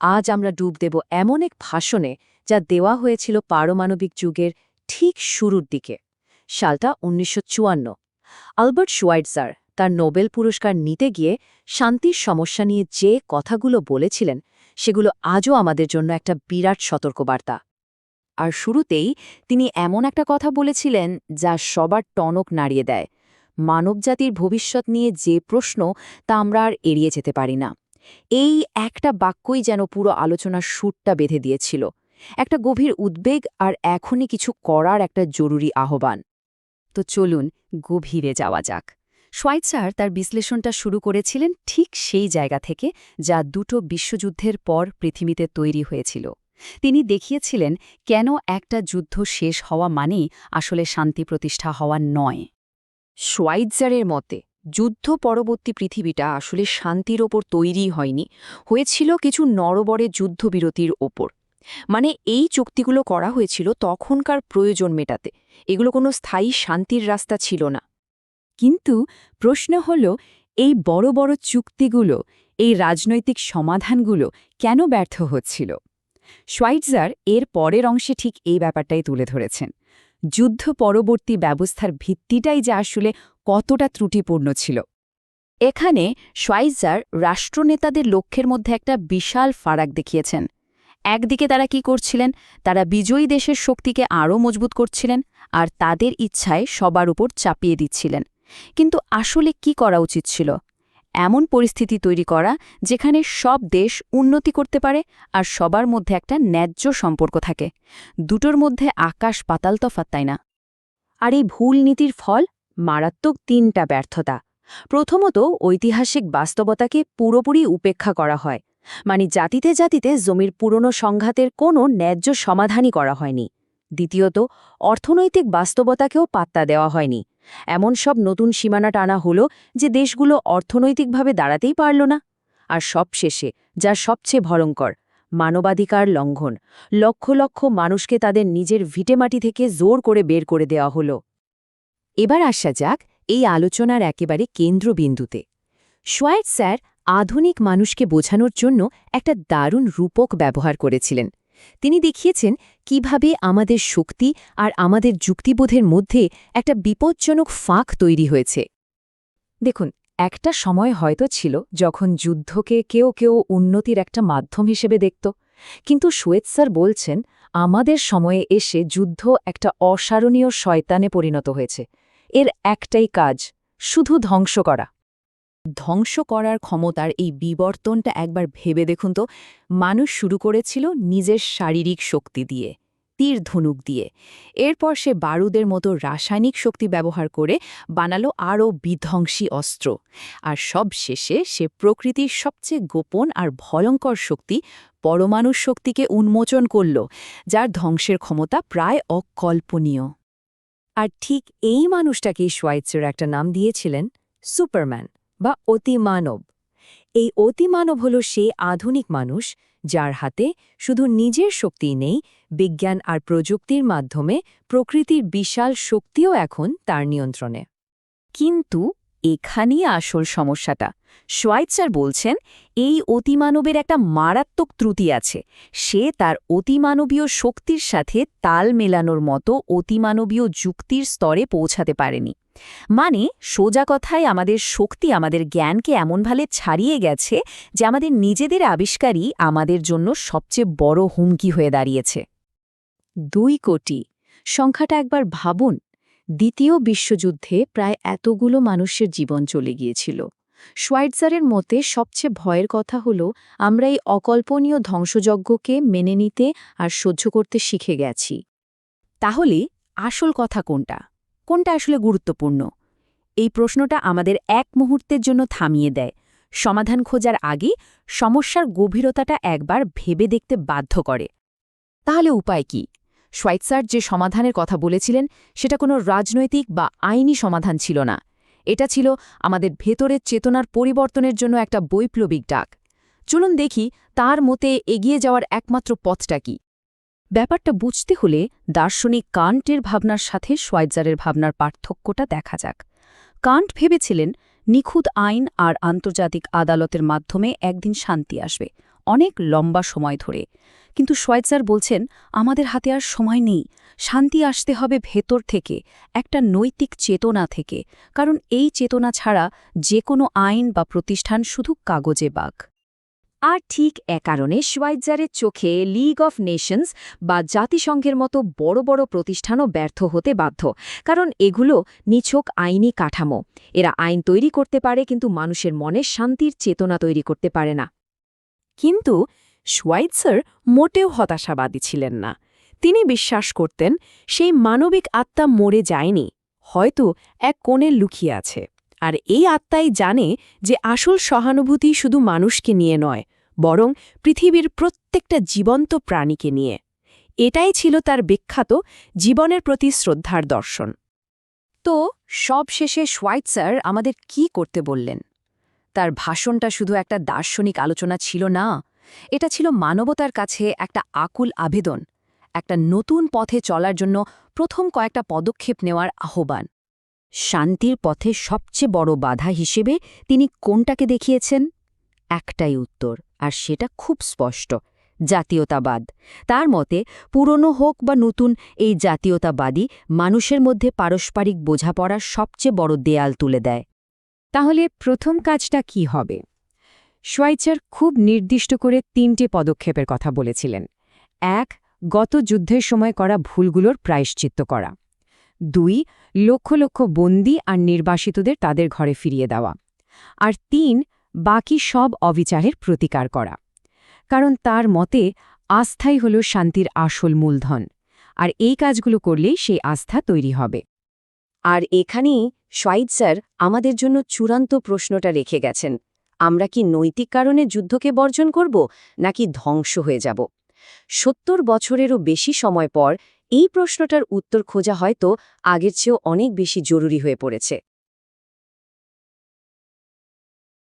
আজ আমরা ডুব দেব এমন এক ভাষণে যা দেওয়া হয়েছিল পারমাণবিক যুগের ঠিক শুরুর দিকে, সালটা উনিশশো চুয়ান্ন। আলবার্ট শুয়াইটজার তার নোবেল পুরস্কার নিতে গিয়ে শান্তির সমস্যা নিয়ে যে কথাগুলো বলেছিলেন, সেগুলো আজও আমাদের জন্য একটা বিরাট সতর্কবার্তা। আর শুরুতেই তিনি এমন একটা কথা বলেছিলেন যা সবার টনক নাড়িয়ে দেয়, মানবজাতির ভবিষ্যৎ নিয়ে যে প্রশ্ন তা আমরা আর এড়িয়ে যেতে পারি না। এই একটা বাক্যই যেন পুরো আলোচনার সুরটা বেঁধে দিয়েছিল। একটা গভীর উদ্বেগ আর এখনই কিছু করার একটা জরুরি আহ্বান। তো চলুন গভীরে যাওয়া যাক। সোয়াইটসার তার বিশ্লেষণটা শুরু করেছিলেন ঠিক সেই জায়গা থেকে যা দুটো বিশ্বযুদ্ধের পর পৃথিবীতে তৈরি হয়েছিল। তিনি দেখিয়েছিলেন, কেন একটা যুদ্ধ শেষ হওয়া মানেই আসলে শান্তি প্রতিষ্ঠা হওয়া নয়। সোয়াইটজারের মতে যুদ্ধ পরবর্তী পৃথিবীটা আসলে শান্তির ওপর তৈরি হয়নি, হয়েছিল কিছু নরবরে যুদ্ধবিরতির ওপর। মানে এই চুক্তিগুলো করা হয়েছিল তখনকার প্রয়োজন মেটাতে, এগুলো কোনো স্থায়ী শান্তির রাস্তা ছিল না। কিন্তু প্রশ্ন হল, এই বড় বড় চুক্তিগুলো, এই রাজনৈতিক সমাধানগুলো কেন ব্যর্থ হচ্ছিল? সোয়াইটজার এর পরের অংশে ঠিক এই ব্যাপারটাই তুলে ধরেছেন। যুদ্ধ পরবর্তী ব্যবস্থার ভিত্তিটাই যে আসলে কতটা ত্রুটিপূর্ণ ছিল। এখানে সোয়াইজার রাষ্ট্রনেতাদের লক্ষ্যের মধ্যে একটা বিশাল ফারাক দেখিয়েছেন। একদিকে তারা কি করছিলেন? তারা বিজয়ী দেশের শক্তিকে আরও মজবুত করছিলেন আর তাদের ইচ্ছায় সবার উপর চাপিয়ে দিচ্ছিলেন। কিন্তু আসলে কি করা উচিত ছিল? এমন পরিস্থিতি তৈরি করা যেখানে সব দেশ উন্নতি করতে পারে আর সবার মধ্যে একটা ন্যায্য সম্পর্ক থাকে। দুটোর মধ্যে আকাশ পাতাল তফাত তাই না? আর এই ভুল নীতির ফল? মারাত্মক তিনটা ব্যর্থতা। প্রথমত, ঐতিহাসিক বাস্তবতাকে পুরোপুরি উপেক্ষা করা হয়। মানে জাতিতে জাতিতে জমির পুরনো সংঘাতের কোনো ন্যায্য সমাধানই করা হয়নি। দ্বিতীয়ত, অর্থনৈতিক বাস্তবতাকেও পাত্তা দেওয়া হয়নি। এমন সব নতুন সীমানা টানা হলো যে দেশগুলো অর্থনৈতিকভাবে দাঁড়াতেই পারল না। আর সবশেষে, যা সবচেয়ে ভয়ঙ্কর, মানবাধিকার লঙ্ঘন। লক্ষ লক্ষ মানুষকে তাদের নিজের ভিটেমাটি থেকে জোর করে বের করে দেওয়া হলো। এবার আসা যাক এই আলোচনার একেবারে কেন্দ্রবিন্দুতে। সোয়াইট স্যার আধুনিক মানুষকে বোঝানোর জন্য একটা দারুণ রূপক ব্যবহার করেছিলেন। তিনি দেখিয়েছেন কীভাবে আমাদের শক্তি আর আমাদের যুক্তিবোধের মধ্যে একটা বিপজ্জনক ফাঁক তৈরি হয়েছে। দেখুন, একটা সময় হয়তো ছিল যখন যুদ্ধকে কেউ কেউ উন্নতির একটা মাধ্যম হিসেবে দেখত। কিন্তু স্যার বলছেন, আমাদের সময়ে এসে যুদ্ধ একটা অসারণীয় শয়তানে পরিণত হয়েছে। এর একটাই কাজ, শুধু ধ্বংস করা। ধ্বংস করার ক্ষমতার এই বিবর্তনটা একবার ভেবে দেখুন তো। মানুষ শুরু করেছিল নিজের শারীরিক শক্তি দিয়ে, তীর ধনুক দিয়ে। এরপর সে বারুদের মতো রাসায়নিক শক্তি ব্যবহার করে বানালো আরও বিধ্বংসী অস্ত্র। আর সব শেষে সে প্রকৃতির সবচেয়ে গোপন আর ভয়ঙ্কর শক্তি পরমাণু শক্তিকে উন্মোচন করল, যার ধ্বংসের ক্ষমতা প্রায় অকল্পনীয়। আর ঠিক এই মানুষটাকেই সোয়াইটসের একটা নাম দিয়েছিলেন সুপারম্যান বা অতিমানব এই অতিমানব হল সে আধুনিক মানুষ যার হাতে শুধু নিজের শক্তিই নেই, বিজ্ঞান আর প্রযুক্তির মাধ্যমে প্রকৃতির বিশাল শক্তিও এখন তার নিয়ন্ত্রণে। কিন্তু এখানেই আসল সমস্যাটা। সোয়াইটসার বলছেন, এই অতিমানবের একটা মারাত্মক ত্রুটি আছে। সে তার অতিমানবীয় শক্তির সাথে তাল মেলানোর মতো অতিমানবীয় যুক্তির স্তরে পৌঁছাতে পারেনি। মানে সোজা কথায় আমাদের শক্তি আমাদের জ্ঞানকে এমনভাবে ছাড়িয়ে গেছে যে আমাদের নিজেদের আবিষ্কারই আমাদের জন্য সবচেয়ে বড় হুমকি হয়ে দাঁড়িয়েছে। দুই কোটি। সংখ্যাটা একবার ভাবুন। দ্বিতীয় বিশ্বযুদ্ধে প্রায় এতগুলো মানুষের জীবন চলে গিয়েছিল। সোয়াইটজারের মতে সবচেয়ে ভয়ের কথা হল, আমরা এই অকল্পনীয় ধ্বংসযজ্ঞকে মেনে নিতে আর সহ্য করতে শিখে গেছি। তাহলে আসল কথা কোনটা? কোনটা আসলে গুরুত্বপূর্ণ? এই প্রশ্নটা আমাদের এক মুহূর্তের জন্য থামিয়ে দেয়। সমাধান খোঁজার আগে সমস্যার গভীরতাটা একবার ভেবে দেখতে বাধ্য করে। তাহলে উপায় কি? সোয়াইটসার যে সমাধানের কথা বলেছিলেন, সেটা কোনো রাজনৈতিক বা আইনি সমাধান ছিল না। এটা ছিল আমাদের ভেতরের চেতনার পরিবর্তনের জন্য একটা বৈপ্লবিক ডাক। চলুন দেখি তার মতে এগিয়ে যাওয়ার একমাত্র পথটা কি। ব্যাপারটা বুঝতে হলে দার্শনিক কান্টের ভাবনার সাথে সোয়াইজারের ভাবনার পার্থক্যটা দেখা যাক। কান্ট ভেবেছিলেন নিখুঁত আইন আর আন্তর্জাতিক আদালতের মাধ্যমে একদিন শান্তি আসবে। অনেক লম্বা সময় ধরে। কিন্তু সোয়েটজার বলছেন, আমাদের হাতে আর সময় নেই। শান্তি আসতে হবে ভেতর থেকে, একটা নৈতিক চেতনা থেকে। কারণ এই চেতনা ছাড়া যে কোনো আইন বা প্রতিষ্ঠান শুধু কাগজে বাঘ আর ঠিক এ কারণে সোয়াইজারের চোখে লিগ অফ নেশনস বা জাতিসংঘের মতো বড় বড় প্রতিষ্ঠানও ব্যর্থ হতে বাধ্য। কারণ এগুলো নিছক আইনি কাঠামো। এরা আইন তৈরি করতে পারে, কিন্তু মানুষের মনে শান্তির চেতনা তৈরি করতে পারে না। কিন্তু সোয়াইটসার মোটেও হতাশাবাদী ছিলেন না। তিনি বিশ্বাস করতেন সেই মানবিক আত্মা মরে যায়নি, হয়তো এক কোণে লুকিয়ে আছে। আর এই আত্মাই জানে যে আসল সহানুভূতি শুধু মানুষকে নিয়ে নয়, বরং পৃথিবীর প্রত্যেকটা জীবন্ত প্রাণীকে নিয়ে। এটাই ছিল তার বিখ্যাত জীবনের প্রতি শ্রদ্ধার দর্শন। তো সব শেষে সোয়াইটসার আমাদের কি করতে বললেন? তার ভাষণটা শুধু একটা দার্শনিক আলোচনা ছিল না, এটা ছিল মানবতার কাছে একটা আকুল আবেদন, একটা নতুন পথে চলার জন্য প্রথম কয়েকটা পদক্ষেপ নেওয়ার আহ্বান। শান্তির পথে সবচেয়ে বড় বাধা হিসেবে তিনি কোনটাকে দেখিয়েছেন? একটাই উত্তর, আর সেটা খুব স্পষ্ট, জাতীয়তাবাদ। তার মতে, পুরনো হোক বা নতুন, এই জাতীয়তাবাদী মানুষের মধ্যে পারস্পরিক বোঝাপড়ার সবচেয়ে বড় দেয়াল তুলে দেয়। তাহলে প্রথম কাজটা কি হবে? শোয়াইচার খুব নির্দিষ্ট করে তিনটে পদক্ষেপের কথা বলেছিলেন। এক, গত যুদ্ধের সময় করা ভুলগুলোর প্রায়শ্চিত্ত করা। দুই, লক্ষ লক্ষ বন্দি আর নির্বাসিতদের তাদের ঘরে ফিরিয়ে দেওয়া। আর তিন, বাকি সব অবিচারের প্রতিকার করা। কারণ তার মতে, আস্থাই হল শান্তির আসল মূলধন। আর এই কাজগুলো করলেই সেই আস্থা তৈরি হবে। আর এখানেই সোয়াইটসার আমাদের জন্য চূড়ান্ত প্রশ্নটা রেখে গেছেন। আমরা কি নৈতিক কারণে যুদ্ধকে বর্জন করব, নাকি ধ্বংস হয়ে যাব? সত্তর বছরেরও বেশি সময় পর এই প্রশ্নটার উত্তর খোঁজা হয়তো আগের চেয়েও অনেক বেশি জরুরি হয়ে পড়েছে।